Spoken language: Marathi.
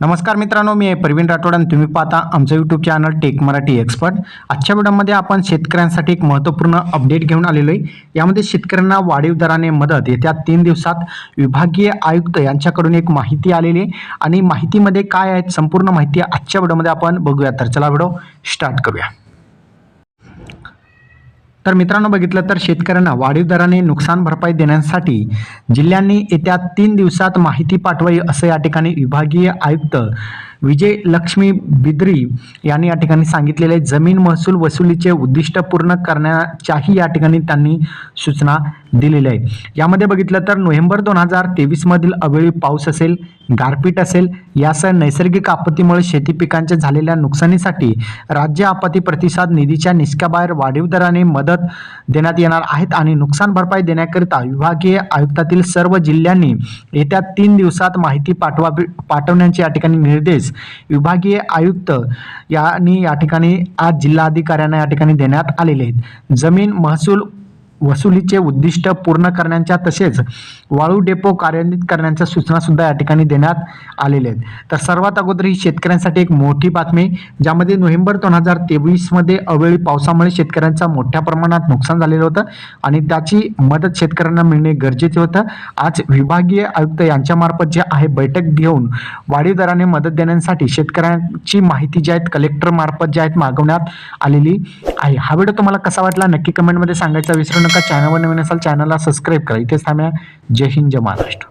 नमस्कार मित्रांनो मी आहे प्रवीण राठोड आणि तुम्ही पाहता आमचं YouTube channel tech Marathi expert आजच्या व्हिडिओमध्ये आपण शेतकऱ्यांसाठी एक महत्त्वपूर्ण अपडेट घेऊन आलेलो आहे. यामध्ये शेतकऱ्यांना वाढीव दराने मदत येत्या तीन दिवसात विभागीय आयुक्त यांच्याकडून एक माहिती आलेली आहे. आणि माहितीमध्ये काय आहे संपूर्ण माहिती आजच्या व्हिडिओमध्ये आपण बघूया. तर चला व्हिडिओ स्टार्ट करूया. तर मित्रांनो बघितलं तर शेतकऱ्यांना वाढीव दराने नुकसान भरपाई देण्यासाठी जिल्ह्यांनी येत्या तीन दिवसात माहिती पाठवावी असं या ठिकाणी विभागीय आयुक्त विजय लक्ष्मी बिद्री यांनी या ठिकाणी सांगितलेले आहे. जमीन महसूल वसुलीचे उद्दिष्ट पूर्ण करण्याच्याही या ठिकाणी त्यांनी सूचना दिलेल्या आहे यामध्ये बघितलं तर नोव्हेंबर दोन हजार तेवीसमधील अवेळी पाऊस असेल गारपीट असेल यासह नैसर्गिक आपत्तीमुळे शेती पिकांच्या झालेल्या नुकसानीसाठी राज्य आपत्ती प्रतिसाद निधीच्या निष्काबाहेर वाढीव दराने मदत देण्यात येणार आहेत आणि नुकसान भरपाई देण्याकरिता विभागीय आयुक्तातील सर्व जिल्ह्यांनी येत्या तीन दिवसात माहिती पाठवा पाठवण्याचे या ठिकाणी निर्देश विभागीय आयुक्त यांनी या ठिकाणी आज जिल्हाधिकाऱ्यांना या ठिकाणी देण्यात आलेले आहेत. जमीन महसूल वसुलीचे उद्दिष्ट पूर्ण करण्याच्या तसेच वाळू डेपो कार्यान्वित करण्याच्या सूचना सुद्धा या ठिकाणी देण्यात आलेल्या आहेत. तर सर्वात अगोदर ही शेतकऱ्यांसाठी एक मोठी बातमी ज्यामध्ये नोव्हेंबर दोन हजार तेवीसमध्ये अवेळी पावसामुळे शेतकऱ्यांचा मोठ्या प्रमाणात नुकसान झालेलं होतं आणि त्याची मदत शेतकऱ्यांना मिळणे गरजेचे होतं. आज विभागीय आयुक्त यांच्यामार्फत जे आहे बैठक घेऊन वाढीव दराने मदत देण्यासाठी शेतकऱ्यांची माहिती जी आहेत कलेक्टर मार्फत जे आहेत मागवण्यात आलेली आहे. हा व्हिडिओ तुम्हाला कसा वाटला नक्की कमेंटमध्ये सांगायचा. विसरू नका. चॅनलवर नवीन असाल चॅनलला सबस्क्राईब करा. इथेच थांब्या जय हिंद जय महाराष्ट्र.